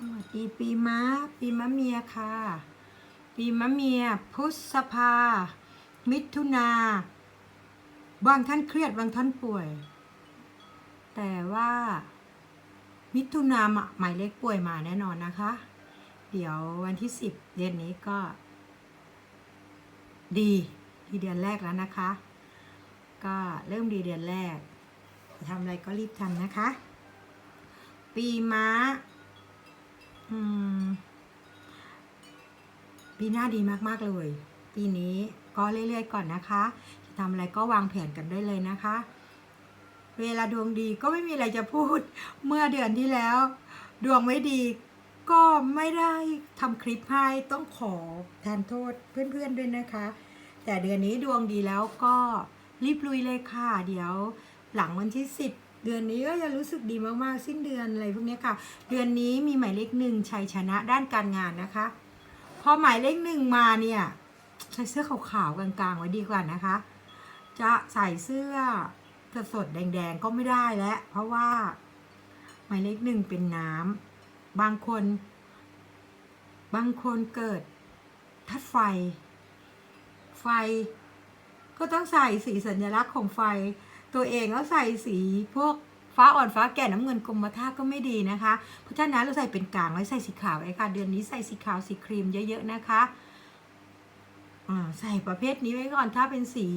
สวัสดีปีมะปีมะเมียค่ะ ปีมะเมีย พุทธภา มิถุนาบางท่านเครียดบางท่านป่วย แต่ว่า มิถุนาหมายเลขป่วยมาแน่นอนนะคะ เดี๋ยววันที่สิบเดือนนี้ก็ ดีดีเดือนแรกแล้วนะคะ ก็เริ่มดีเดือนแรกทำอะไรก็รีบทำนะคะ ปีม้า ปีหน้าดีมากๆเลย ปีนี้ก็เรื่อยๆก่อนนะคะทำอะไรก็วางแผนกันได้เลยนะคะ เวลาดวงดีก็ไม่มีอะไรจะพูด เมื่อเดือนที่แล้ว ดวงไม่ดี ก็ไม่ได้ทำคลิปให้ต้องขอแทนโทษเพื่อนๆด้วยนะคะ แต่เดือนนี้ดวงดีแล้วก็รีบลุยเลยค่ะ เดี๋ยวหลังวันที่10 เดือนนี้ก็จะรู้สึกดีมากๆ สิ้นเดือนอะไรพวกนี้ค่ะ เดือนนี้มีหมายเลขหนึ่งชัยชนะด้านการงานนะคะ พอหมายเลขหนึ่งมาเนี่ยใส่เสื้อขาวๆกลางๆไว้ดีกว่านะคะ จะใส่เสื้อสดๆแดงๆก็ไม่ได้แล้ว เพราะว่า หมายเลขหนึ่งเป็นน้ำบางคน บางคนเกิดธาตุไฟ ไฟ ก็ต้องใส่สีสัญลักษณ์ของไฟ ตัวเองก็ใส่สีพวกฟ้าอ่อนฟ้าแก่น้ำเงินกรมท่าก็ไม่ดีนะคะ เพราะฉะนั้นเราใส่เป็นกลางไว้ใส่สีขาวไว้ค่ะ เดือนนี้ใส่สีขาวสีครีมเยอะๆนะคะใส่ประเภทนี้ไว้ก่อนถ้าเป็นสี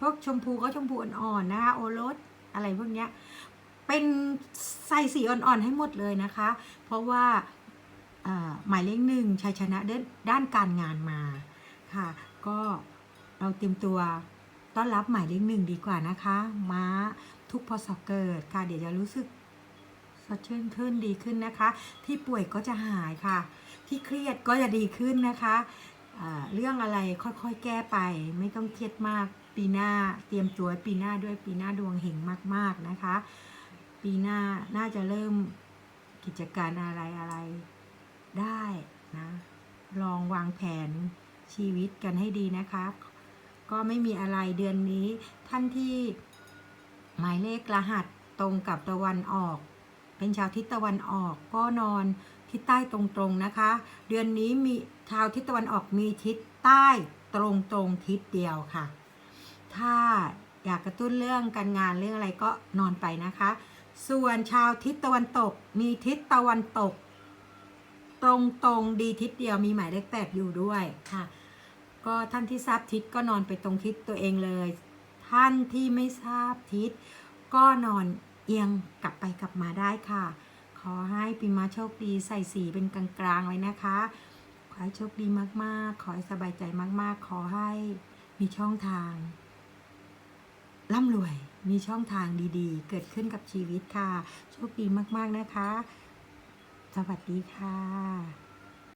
พวกชมพูก็ชมพูอ่อนๆนะคะ โอรสอะไรพวกเนี้ยเป็นใส่สีอ่อนๆให้หมดเลยนะคะ เพราะว่าหมายเลขหนึ่งชัยชนะด้านการงานมาค่ะ ก็เราเตรียมตัว ต้อนรับหมายเลขหนึ่งดีกว่านะคะ ม้าทุกพศเกิดค่ะ เดี๋ยวจะรู้สึกสดชื่นขึ้นดีขึ้นนะคะ ที่ป่วยก็จะหายค่ะ ที่เครียดก็จะดีขึ้นนะคะเรื่องอะไรค่อยๆ แก้ไป ไม่ต้องเครียดมาก ปีหน้าเตรียมตัวปีหน้าด้วยปีหน้าดวงเฮงมาก ๆนะคะ ปีหน้าน่าจะเริ่มกิจการอะไรอะไรได้นะ ลองวางแผนชีวิตกันให้ดีนะคะ ก็ไม่มีอะไรเดือนนี้ ท่านที่หมายเลขรหัสตรงกับตะวันออก เป็นชาวทิศตะวันออกก็นอนทิศใต้ตรงๆนะคะ เดือนนี้มีชาวทิศตะวันออกมีทิศใต้ตรงๆทิศเดียวค่ะ ถ้าอยากกระตุ้นเรื่องการงานเรื่องอะไรก็นอนไปนะคะ ส่วนชาวทิศตะวันตก มีทิศตะวันตก ตรงตรงๆดีทิศเดียวมีหมายเลขแปดอยู่ด้วยค่ะ ก็ท่านที่ทราบทิศก็นอนไปตรงทิศตัวเองเลย ท่านที่ไม่ทราบทิศก็นอนเอียงกลับไปกลับมาได้ค่ะ ขอให้ปีมาโชคดีใส่สีเป็นกลางๆไว้นะคะ ขอให้โชคดีมากๆ ขอให้สบายใจมากๆ ขอให้มีช่องทางร่ำรวย มีช่องทางดีๆ เกิดขึ้นกับชีวิตค่ะ โชคดีมากๆนะคะ สวัสดีค่ะ